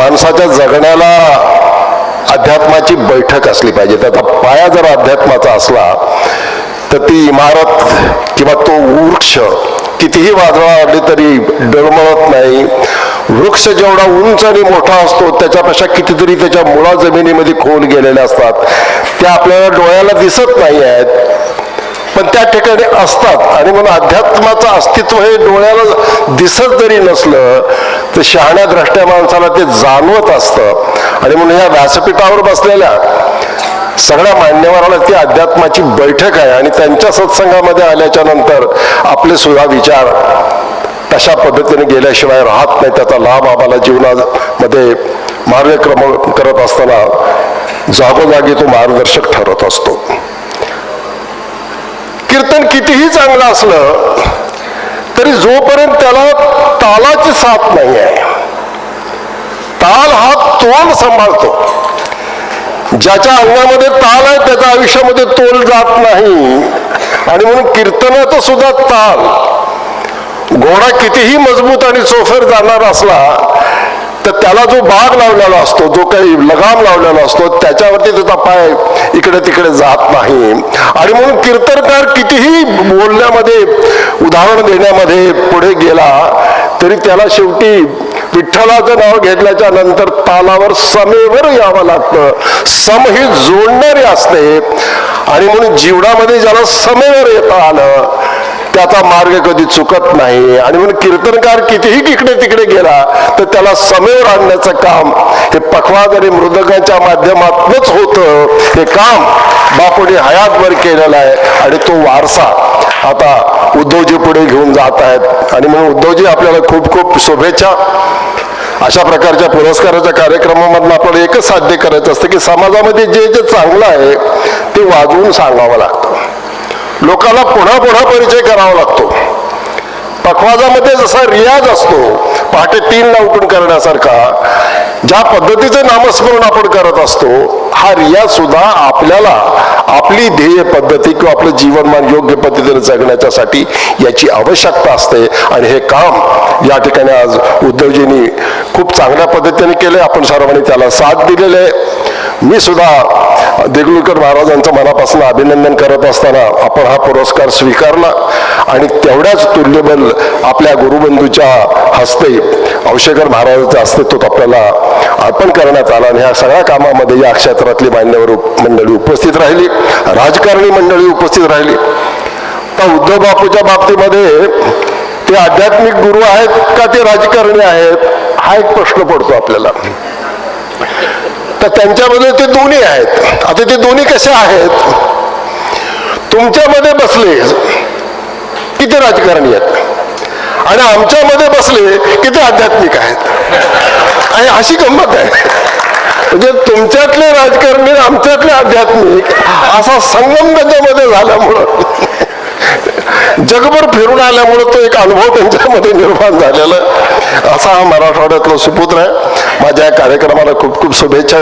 माणसाच्या जगण्याला अध्यात्माची बैठक असली पाहिजे. त्याचा पाया जर अध्यात्माचा असला तर ती इमारत किंवा तो वृक्ष कितीही वादळा आली तरी डळमळत नाही. वृक्ष जेवढा उंच आणि मोठा असतो त्याच्यापेक्षा कितीतरी त्याच्या मुळा जमिनीमध्ये खोल गेलेल्या असतात. त्या आपल्याला डोळ्याला दिसत नाही आहेत पण त्या ठिकाणी असतात. आणि म्हणून अध्यात्माचं अस्तित्व हे डोळ्याला दिसत जरी नसलं तर शहाण्या द्रष्ट्या माणसाला ते जाणवत असतं. आणि म्हणून या व्यासपीठावर बसलेल्या सगळ्या मान्यवराला ती अध्यात्माची बैठक आहे आणि त्यांच्या सत्संगामध्ये आल्याच्यानंतर आपले सुद्धा विचार तशा पद्धतीने गेल्याशिवाय राहत नाही. त्याचा लाभ आम्हाला जीवनामध्ये मार्गक्रम करत असताना जागोजागी तो मार्गदर्शक ठरत असतो. कीर्तन कितीही चांगलं असलं तरी जोपर्यंत त्याला तालाची साथ नाही आहे ताल हा तोल सांभाळतो. ज्याच्या अंगामध्ये ताल आहे त्याच्या आयुष्यामध्ये तोल जात नाही. आणि म्हणून कीर्तनाचा सुद्धा ताल. घोडा कितीही मजबूत आणि चोफेर जाणार असला तर त्याला जो भाग लावलेला असतो जो काही लगाम लावलेला असतो त्याच्यावरती त्याचा पाय इकडे तिकडे जात नाही. आणि म्हणून कीर्तनकार कितीही बोलण्यामध्ये उदाहरण देण्यामध्ये पुढे गेला तरी त्याला शेवटी विठ्ठलाचं नाव घेतल्याच्या नंतर तालावर समेवर यावं लागतं. सम ही जोडणारी असते. आणि म्हणून जीवनामध्ये ज्याला समेवर येता आलं त्याचा मार्ग कधी चुकत नाही. आणि म्हणून कीर्तनकार कितीही इकडे तिकडे गेला तर त्याला समेवर आणण्याचं काम हे पखवाज आणि मृदंगाच्या माध्यमातूनच होतं. हे काम बापूने हयातभर केलेलं आहे आणि तो वारसा आता उद्धवजी पुढे घेऊन जात आहेत. आणि म्हणून उद्धवजी आपल्याला खूप खूप शुभेच्छा. अशा प्रकारच्या पुरस्काराच्या कार्यक्रमामधून आपल्याला एकच साध्य करायचं असतं की समाजामध्ये जे जे चांगलं आहे ते वाजवून सांगावं लागतं. लोकांना पुन्हा पुन्हा परिचय करावा लागतो. पखवाजामध्ये जसा रियाज असतो पहाटे तीनला उठून करण्यासारखा ज्या पद्धतीचं नामस्मरण आपण करत असतो हा रियाज सुद्धा आपल्याला आपली ध्येय पद्धती किंवा आपलं जीवनमान योग्य पद्धतीने जगण्याच्यासाठी याची आवश्यकता असते. आणि हे काम या ठिकाणी आज उद्धवजींनी खूप चांगल्या पद्धतीने केले. आपण सर्वांनी त्याला साथ दिलेले आहे. मी सुद्धा देगलूरकर महाराजांचं मनापासून अभिनंदन करत असताना आपण हा पुरस्कार स्वीकारला आणि तेवढ्याच तुल्यबल आपल्या गुरुबंधूच्या हस्ते औषेकर महाराजांच्या हस्ते तो आपल्याला अर्पण करण्यात आला आणि ह्या सगळ्या कामामध्ये या क्षेत्रातली मान्यवर उप- मंडळी उपस्थित राहिली राजकारणी मंडळी उपस्थित राहिली. तर उद्धव बापूच्या बाबतीमध्ये ते आध्यात्मिक गुरु आहेत का ते राजकारणी आहेत हा एक प्रश्न पडतो आपल्याला. तर त्यांच्यामध्ये ते दोन्ही आहेत. आता ते दोन्ही कसे आहेत? तुमच्यामध्ये बसले की ते राजकारणी आहेत? आणि आमच्यामध्ये बसले की ते आध्यात्मिक आहेत? आणि अशी गंमत आहे. म्हणजे तुमच्यातले राजकारणी आमच्यातले आध्यात्मिक असा संगम त्याच्यामध्ये झाल्यामुळं जगभर फिरून आल्यामुळं तो एक अनुभव त्यांच्यामध्ये निर्माण झालेला असा हा मराठवाड्यातला सुपुत्र आहे. माझ्या या कार्यक्रमाला खूप खूप शुभेच्छा.